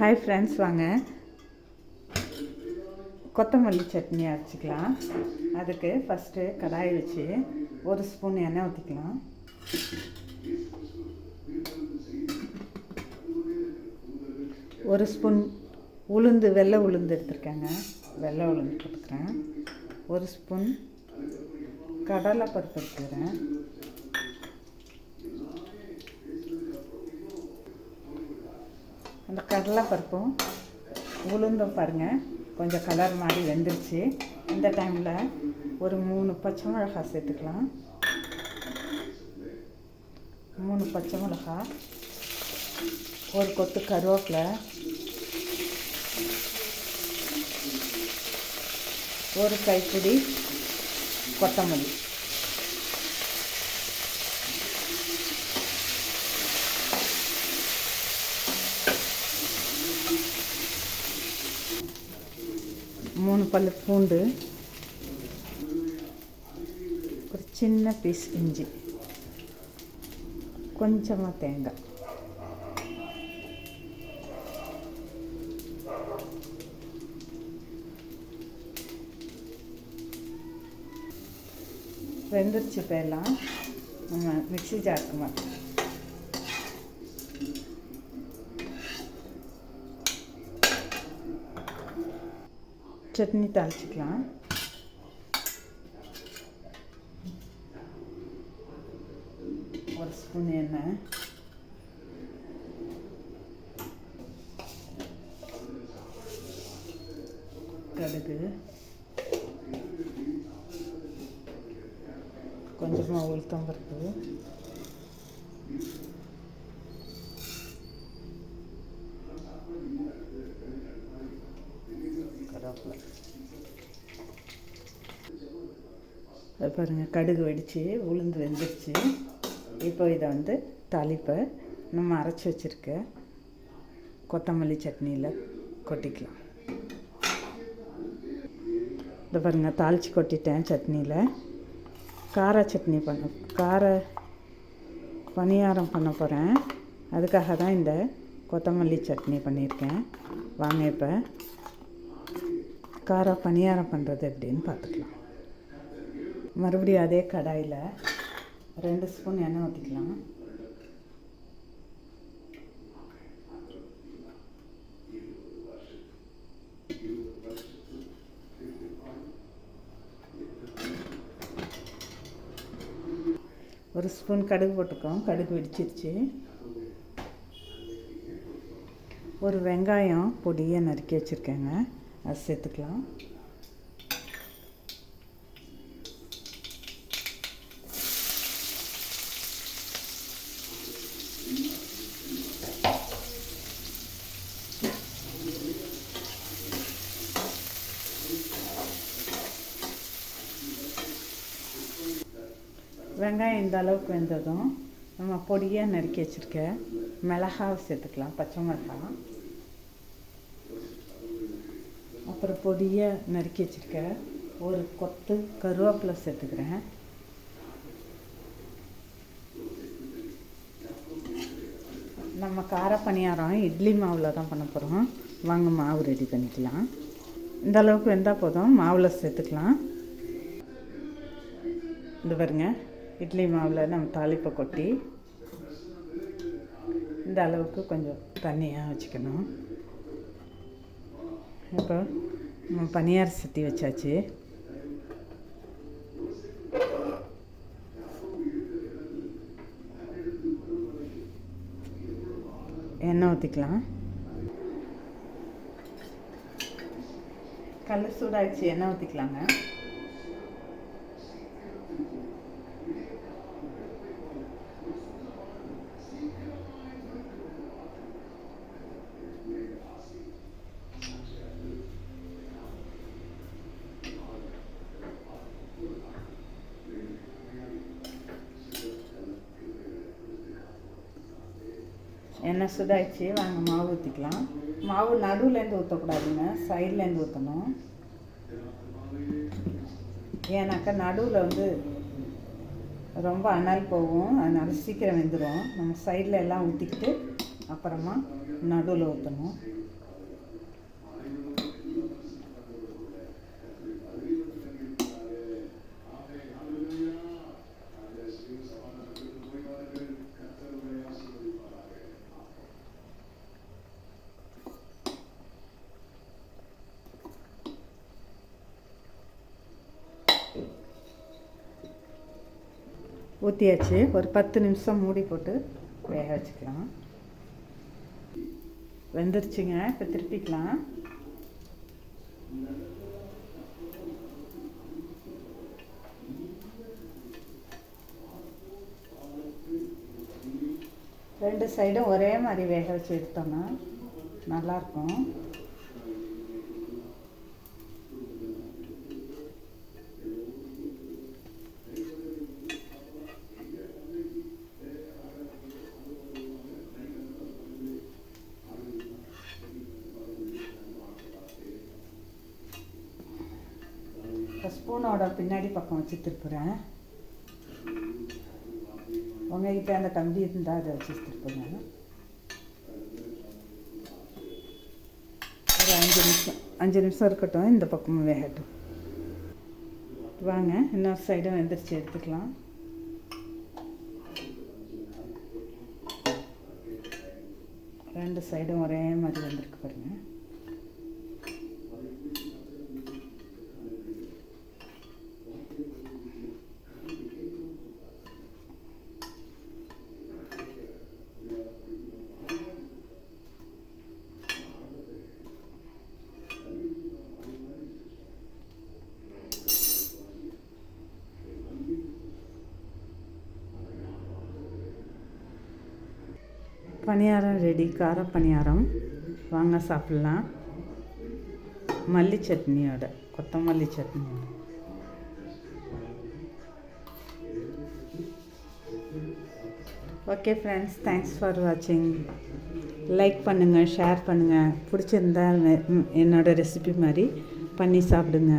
Hi friends வாங்க. கொத்தமல்லி சட்னி அரைச்சிக்கலாம். அதுக்கு ஃபஸ்ட்டு கடாய் வச்சு ஒரு ஸ்பூன் எண்ணெய் ஊற்றிக்கலாம் ஒரு ஸ்பூன் உளுந்து வெள்ளை உளுந்து எடுத்துருக்கேங்க. வெள்ளை உளுந்து போட்டுக்கிறேன். ஒரு ஸ்பூன் கடலை பருப்பு எடுத்துக்கிறேன். அந்த கடலைப்பருப்பும் உளுந்தும் பாருங்கள் கொஞ்சம் கலர் மாதிரி வெந்துருச்சு. இந்த டைமில் ஒரு மூணு பச்சை மிளகாய் சேர்த்துக்கலாம். மூணு பச்சை மிளகாய் ஒரு கொத்து கருவேப்பிலை ஒரு கைப்பிடி கொத்தமல்லி. மூணு பல்லு பூண்டு ஒரு சின்ன பீஸ் இஞ்சி கொஞ்சமாக தேங்காய். வெந்துருச்சு இப்போ எல்லாம். நம்ம மிக்ஸி ஜாருக்கு மாட்டோம். சட்னி தாளிச்சிக்கலாம். ஒரு ஸ்பூன் எண்ணெய். கடுகு. கொஞ்சமாக உளுத்தம் பருப்பு கருவேப்பிலை அது பாருங்கள் கடுகு வெடித்து உளுந்து வெந்துருச்சு. இப்போ இதை வந்து தாளிப்பை நம்ம அரைச்சி வச்சுருக்க கொத்தமல்லி சட்னியில் கொட்டிக்கலாம். இதை பாருங்கள் தாளித்து கொட்டிட்டேன் சட்னியில். கார சட்னி பண்ண கார பணியாரம் பண்ண போகிறேன் அதுக்காக தான் இந்த கொத்தமல்லி சட்னி பண்ணியிருக்கேன். வாங்க இப்போ கார பணியாரம் பண்ணுறது எப்படின்னு பார்த்துக்கலாம். மறுபடியும் அதே கடாயில் ரெண்டு ஸ்பூன் எண்ணெய் ஊற்றிக்கலாம் ஒரு ஸ்பூன் கடுகு போட்டுக்கோம் கடுகு வெடிச்சிருச்சு. ஒரு வெங்காயம் பொடியை நறுக்கி வச்சுருக்கேங்க. அது சேர்த்துக்கலாம். வெங்காயம் இந்த அளவுக்கு வெந்ததும் நம்ம பொடியாக நறுக்கி வச்சுருக்க மிளகாவை சேர்த்துக்கலாம் பச்சை மிளகாய். அப்புறம் பொடியாக நறுக்கி வச்சுருக்க ஒரு கொத்து கருவேப்பிலை சேர்த்துக்கிறேன். நம்ம கார பணியாரம் இட்லி மாவில் தான் பண்ண போகிறோம் வாங்க மாவு ரெடி பண்ணிக்கலாம். இந்த அளவுக்கு வெந்தால் போதும் மாவில் சேர்த்துக்கலாம். இந்த பாருங்கள் இட்லி மாவில் நம்ம தாளிப்பை கொட்டி இந்த அளவுக்கு கொஞ்சம் தண்ணியாக வச்சுக்கணும். இப்போ நம்ம பனியார் சட்டி வச்சாச்சு. எண்ணெய் ஊற்றிக்கலாம் கல் சூடாகிடுச்சு எண்ணெய் ஊற்றிக்கலாங்க எண்ணெய் சுடாச்சு வாங்க மாவு ஊற்றிக்கலாம் மாவு நடுவுலேருந்து ஊற்றக்கூடாதுங்க சைட்லேருந்து ஊற்றணும் ஏன்னாக்கா நடுவில் வந்து ரொம்ப அனல் போகும். அதனால் சீக்கிரம் வெந்துடும் நம்ம சைடில் எல்லாம் ஊற்றிக்கிட்டு அப்புறமா நடுவில் ஊற்றணும் ஊற்றியாச்சு ஒரு பத்து நிமிஷம் மூடி போட்டு வேக வச்சுக்கலாம். வெந்துருச்சுங்க. இப்போ திருப்பிக்கலாம். ரெண்டு சைடும் ஒரே மாதிரி வேக வச்சு எடுத்தோம்னா நல்லாயிருக்கும் இப்போ ஸ்பூனோட பின்னாடி பக்கம் வச்சு திருப்புறேன் உங்ககிட்ட அந்த கம்பி இருந்தால் அதை வச்சு திருப்புங்க ஒரு அஞ்சு நிமிஷம் அஞ்சு நிமிஷம் இருக்கட்டும் இந்த பக்கமும் வேகட்டும். வாங்க இன்னொரு சைடும் வெந்துருச்சு எடுத்துக்கலாம். ரெண்டு சைடும் ஒரே மாதிரி வந்திருக்கு பாருங்கள் பணியாரம் ரெடி கார பணியாரம். வாங்க சாப்பிட்லாம். மல்லி சட்னியோட கொத்தமல்லி சட்னியோட. ஓகே ஃப்ரெண்ட்ஸ் தேங்க்ஸ் ஃபார் வாட்சிங் லைக் பண்ணுங்கள் ஷேர் பண்ணுங்கள் பிடிச்சிருந்தா என்னோடய ரெசிபி மாதிரி பண்ணி சாப்பிடுங்க.